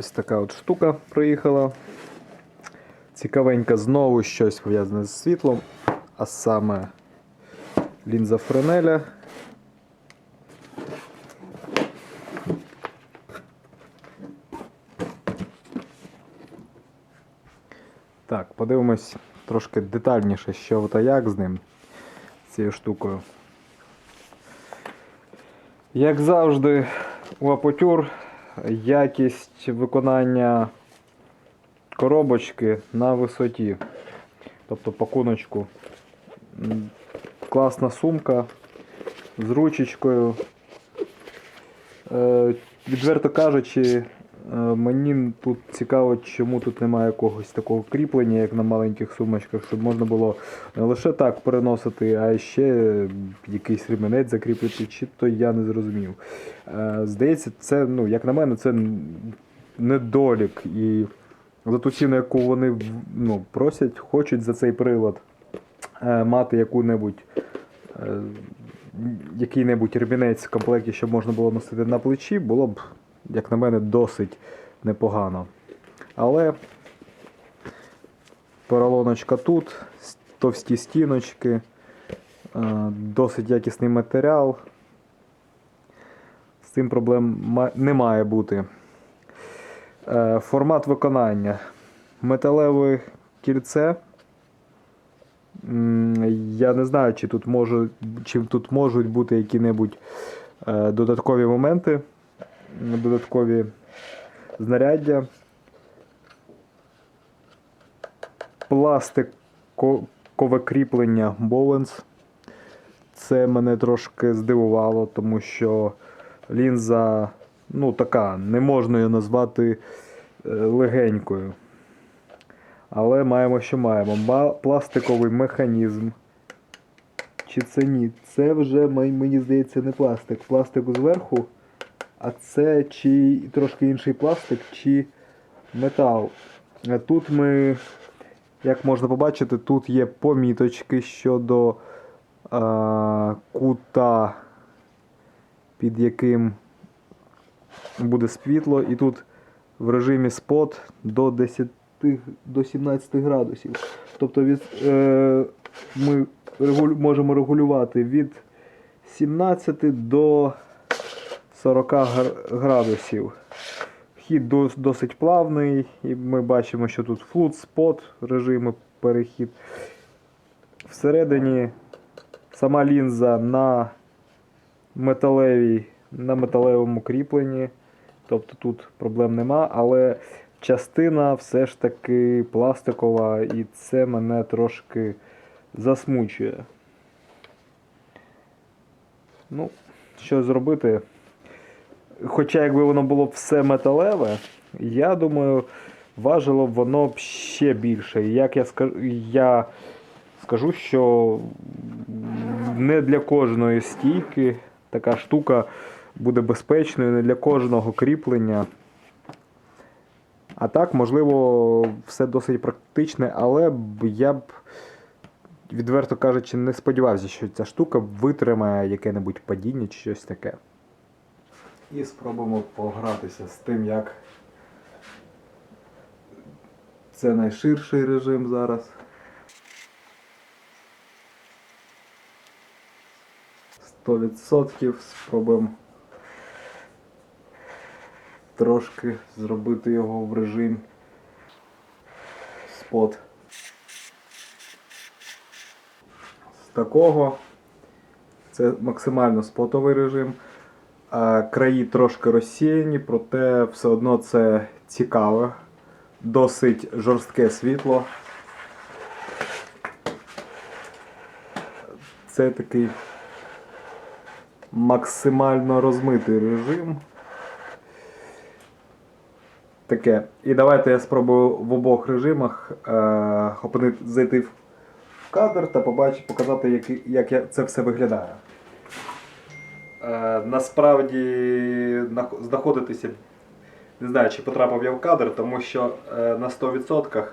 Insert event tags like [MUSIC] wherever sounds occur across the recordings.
Ось така от штука приїхала. Цікавенька знову щось пов'язане з світлом, а саме лінза Френеля. Так, подивимось трошки детальніше, що та як з ним, цією штукою. Як завжди, у Апотюр якість виконання коробочки на висоті. Тобто пакуночку. Класна сумка з ручечкою. Е, відверто кажучи, мені тут цікаво, чому тут немає якогось такого кріплення, як на маленьких сумочках, щоб можна було не лише так переносити, а ще якийсь ремінець закріпити, чи то я не зрозумів. Е, Здається, це, ну, як на мене, це недолік. І за ту ціну, яку вони ну, просять, хочуть за цей прилад е, мати яку-небудь. е, Який-небудь ремінець в комплекті, щоб можна було носити на плечі, було б, як на мене, досить непогано. Але поролоночка тут, товсті стіночки, е, досить якісний матеріал. З цим проблем не має бути. Е, Формат виконання. Металеве кільце. Я не знаю, чи тут, може, чи тут можуть бути які-небудь е, додаткові моменти, додаткові знаряддя. Пластикове кріплення Bowens. Це мене трошки здивувало, тому що лінза ну, така, не можна її назвати е, легенькою. Але маємо, що маємо. Пластиковий механізм. Чи це ні? Це вже мені здається не пластик. Пластику зверху. А це чи трошки інший пластик, чи метал. Е, Тут ми, як можна побачити, тут є поміточки щодо а, кута, під яким буде світло. І тут в режимі спот до 10 до 17 градусів. Тобто від, е, ми регулю, можемо регулювати від 17 до 40 градусів. Вхід досить плавний, і ми бачимо, що тут флут, спот, режими перехід. Всередині сама лінза на металевій, на металевому кріпленні. Тобто тут проблем нема, але частина все ж таки пластикова, і це мене трошки засмучує. Ну, що зробити? Хоча якби воно було все металеве, я думаю, важило б воно б ще більше. Як я скажу, я скажу, що не для кожної стійки така штука буде безпечною, не для кожного кріплення. А так, можливо, все досить практичне, але я б, відверто кажучи, не сподівався, що ця штука витримає яке-небудь падіння чи щось таке. І спробуємо погратися з тим, як це найширший режим зараз. Сто відсотків спробуємо трошки зробити його в режим спот. З такого це максимально спотовий режим. Краї трошки розсіяні, проте все одно це цікаве, досить жорстке світло. Це такий максимально розмитий режим. Таке. І давайте я спробую в обох режимах е, опини- зайти в кадр та побачити, показати, як, як я- це все виглядає. Е, насправді знаходитися, не знаю, чи потрапив я в кадр, тому що е, на 100%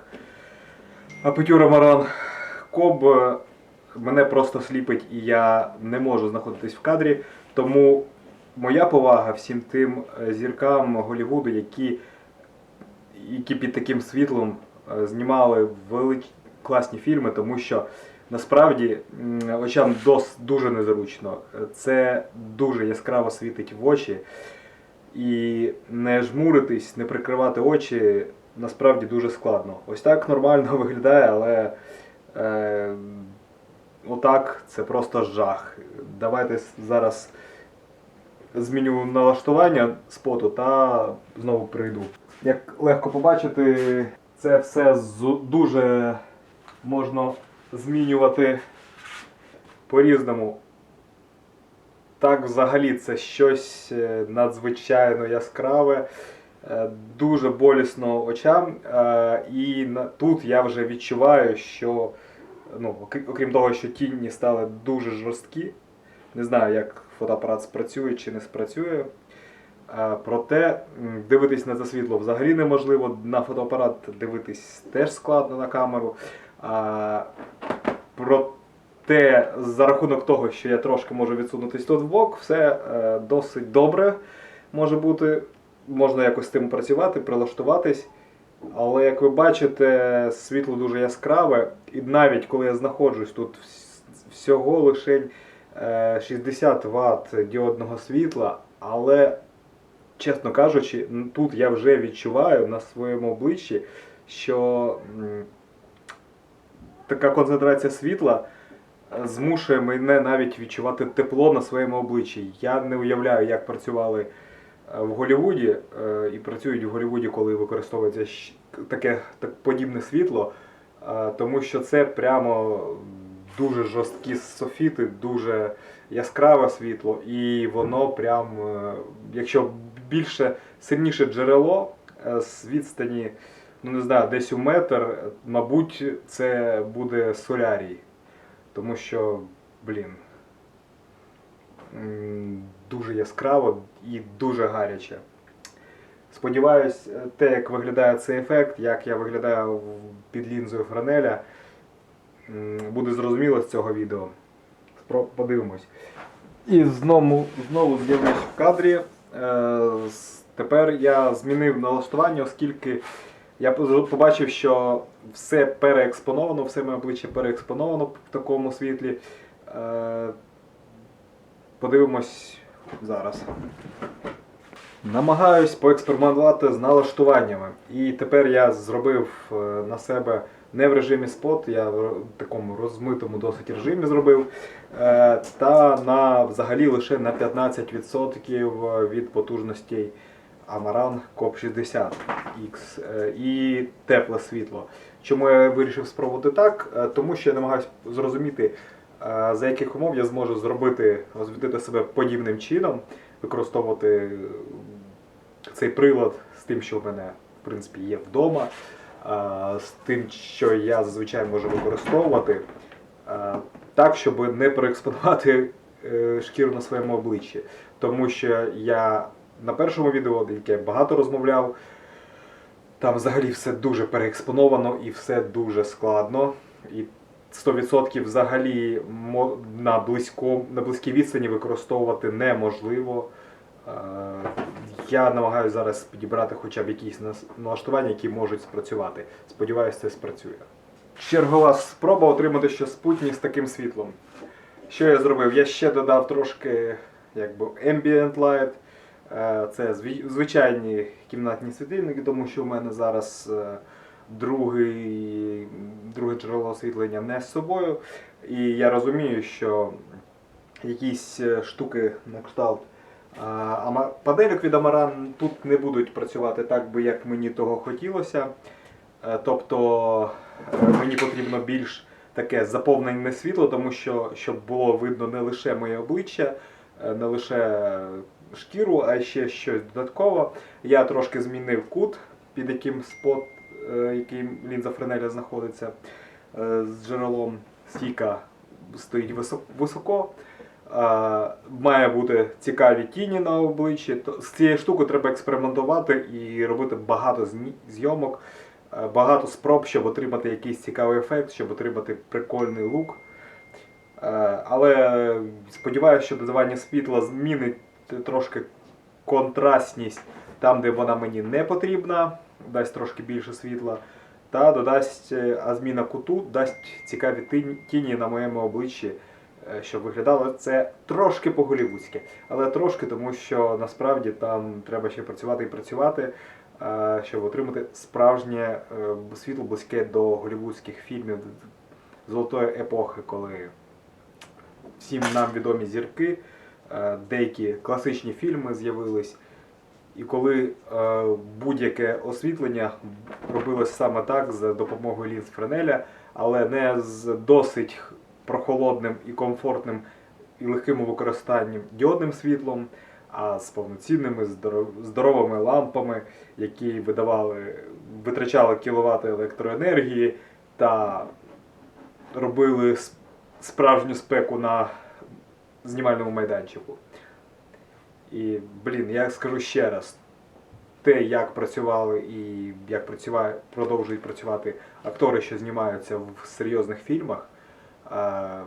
Апетюра Маран Коб е, мене просто сліпить і я не можу знаходитись в кадрі. Тому моя повага всім тим зіркам Голлівуду, які які під таким світлом знімали велич... класні фільми, тому що насправді очам дос дуже незручно. Це дуже яскраво світить в очі. І не жмуритись, не прикривати очі насправді дуже складно. Ось так нормально [LAUGHS] виглядає, але е, отак це просто жах. Давайте зараз зміню налаштування споту та знову прийду. Як легко побачити, це все зу- дуже можна змінювати по-різному. Так, взагалі, це щось е, надзвичайно яскраве, е, дуже болісно очам. е, І тут я вже відчуваю, що ну, окрім того, що тіні стали дуже жорсткі. Не знаю, як фотоапарат спрацює чи не спрацює. Проте дивитись на це світло взагалі неможливо. На фотоапарат дивитись теж складно на камеру. Проте, за рахунок того, що я трошки можу відсунутись тут в бок, все е, досить добре може бути. Можна якось з тим працювати, прилаштуватись. Але як ви бачите, світло дуже яскраве, і навіть коли я знаходжусь тут всього лише е, 60 Вт діодного світла, але, чесно кажучи, тут я вже відчуваю на своєму обличчі, що така концентрація світла е, змушує мене навіть відчувати тепло на своєму обличчі. Я не уявляю, як працювали е, в Голлівуді е, і працюють в Голлівуді, коли використовується таке так, подібне світло, тому що це прямо дуже жорсткі софіти, дуже яскраве світло, і воно прям, якщо більше сильніше джерело з відстані, ну не знаю, десь у метр, мабуть, це буде солярій. Тому що, блін, дуже яскраво і дуже гаряче. Сподіваюсь, те, як виглядає цей ефект, як я виглядаю під лінзою Франеля, м, буде зрозуміло з цього відео. Подивимось. І знову, знову з'явився в кадрі. Е, Тепер я змінив налаштування, оскільки я побачив, що все переекспоновано, все моє обличчя переекспоновано в такому світлі. Е, Подивимось зараз. Намагаюсь поекспериментувати з налаштуваннями. І тепер я зробив е, на себе не в режимі спот, я в такому розмитому досить режимі зробив. е, Та на взагалі лише на 15% від потужностей Amaran COP 60 X і тепле світло. Чому я вирішив спробувати так? Е, Тому що я намагаюся зрозуміти, е, за яких умов я зможу зробити, розвитити себе подібним чином, використовувати е, цей прилад з тим, що в мене в принципі є вдома, з тим, що я зазвичай можу використовувати, так, щоб не переекспонувати шкіру на своєму обличчі. Тому що я на першому відео, яке я багато розмовляв, там взагалі все дуже переекспоновано і все дуже складно. І 100% взагалі на, близько, на близькій відстані використовувати неможливо. Е, Я намагаюся зараз підібрати хоча б якісь налаштування, які можуть спрацювати. Сподіваюся, це спрацює. Чергова спроба отримати щось спутні з таким світлом. Що я зробив? Я ще додав трошки якби, ambient light. Е, Це звичайні кімнатні світильники, тому що в мене зараз е, другий, друге джерело освітлення не з собою. І я розумію, що якісь е, штуки на кшталт а, від Амаран тут не будуть працювати так, би як мені того хотілося. Тобто мені потрібно більш таке заповнене світло, тому що щоб було видно не лише моє обличчя, не лише шкіру, а ще щось додатково. Я трошки змінив кут, під яким спот, е, який лінза Френеля знаходиться е, з джерелом. Стійка стоїть високо. Е, Має бути цікаві тіні на обличчі. З цією штукою треба експериментувати і робити багато зйомок, багато спроб, щоб отримати якийсь цікавий ефект, щоб отримати прикольний лук. Але сподіваюся, що додавання світла змінить трошки контрастність там, де вона мені не потрібна. дасть трошки більше світла. Та додасть, е, а зміна куту дасть цікаві тіні на моєму обличчі, е, щоб виглядало це трошки по-голівудськи. Але трошки, тому що насправді там треба ще працювати і працювати, е, щоб отримати справжнє світло близьке до голівудських фільмів золотої епохи, коли всім нам відомі зірки, деякі класичні фільми з'явились. І коли е, будь-яке освітлення робилось саме так за допомогою лінз Френеля, але не з досить прохолодним і комфортним і легким у використанні діодним світлом, а з повноцінними здоровими лампами, які видавали, витрачали кіловати електроенергії та робили справжню спеку на знімальному майданчику. І, блін, я скажу ще раз, те, як працювали і як працюває, продовжують працювати актори, що знімаються в серйозних фільмах, е,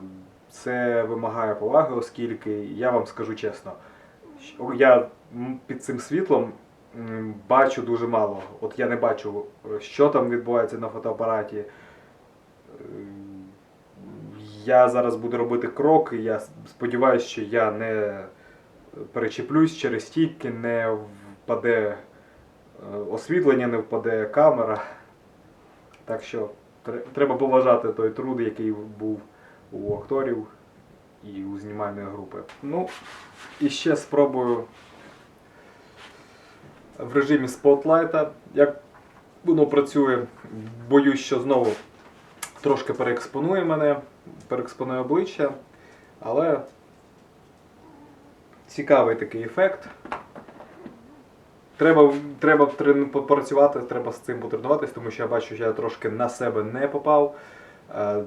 це вимагає поваги, оскільки я вам скажу чесно, я під цим світлом бачу дуже мало. От я не бачу, е, що там відбувається на фотоапараті. Я зараз буду робити крок, і я сподіваюся, що я не перечеплюсь через стійки, не впаде е, освітлення, не впаде камера. Так що треба поважати той труд, який був у акторів і у знімальної групи. Ну, і ще спробую в режимі спотлайта. Як воно працює, боюсь, що знову трошки переекспонує мене, переекспонує обличчя, але цікавий такий ефект. Треба, треба попрацювати, треба з цим потренуватись, тому що я бачу, що я трошки на себе не попав. Е,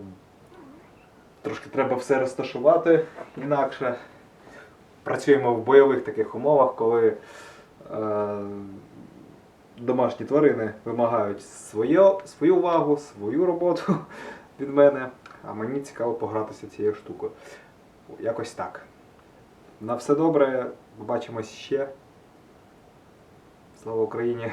Трошки треба все розташувати інакше. Працюємо в бойових таких умовах, коли е, домашні тварини вимагають своє, свою увагу, свою роботу [LAUGHS] від мене, а мені цікаво погратися цією штукою. Якось так. На все добре, побачимось ще. Слава Україні!